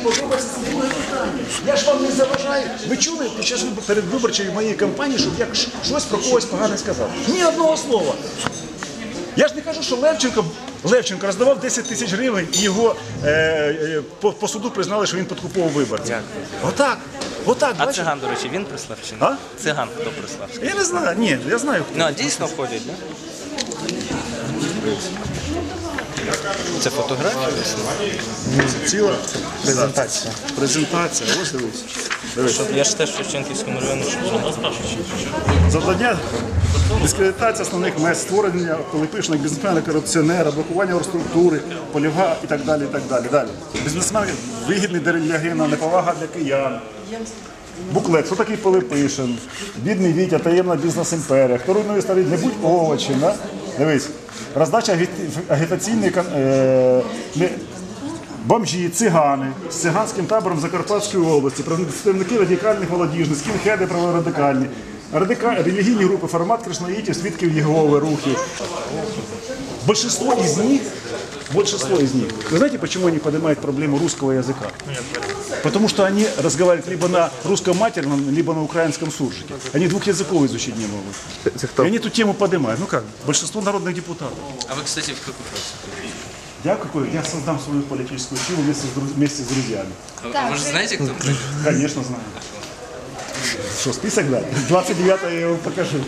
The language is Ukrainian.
подобається, це друге питання. Я ж вам не заважаю. Ви чули під час передвиборчої моєї кампанії, щоб я щось про когось погане сказав? Ні одного слова. Я ж не кажу, що Левченко, Левченко роздавав 10 тисяч гривень і його е, е, по, по суду признали, що він підкуповував виборців. Отак. Отак, А бачиш? циган, до речі, він прислав чи ні? А? Циган хто прислав? Я не знаю, ні, я знаю. Ну, а дійсно входять, так? Це фотографія? Ціла презентація. Презентація, ось дивись. Дивись. Я ж теж в Шевченківському районі. Завдання дискредитація основних мес, створення політичних бізнесмена, корупціонера, блокування структури, поліга і так далі. і так далі. Далі. Бізнесмен вигідний для гена, неповага для киян. Буклет, хто такий Пилипишин, бідний Вітя, таємна бізнес-імперія, хто руйнує старий, не будь овочем. Да? Дивись, роздача агітаційних е, бомжі, цигани з циганським табором Закарпатської області, представники радикальних молодіжних, скінхеди праворадикальні, радика... релігійні групи, формат кришнаїтів, свідків Єгови, рухи. Большинство из них, большинство из них, вы знаете, почему они поднимают проблему русского языка? Потому что они разговаривают либо на русском матерном, либо на украинском суржике. Они двух языков изучить не могут. И они эту тему поднимают. Ну как, большинство народных депутатов. А ви, кстати, в яку фракцію? Я какой? Я создам свою политическую силу вместе с, друз- вместе с друзьями. Ви ж знаєте, хто прийде? Конечно, знаю. Что, список да? 29 я его покажу.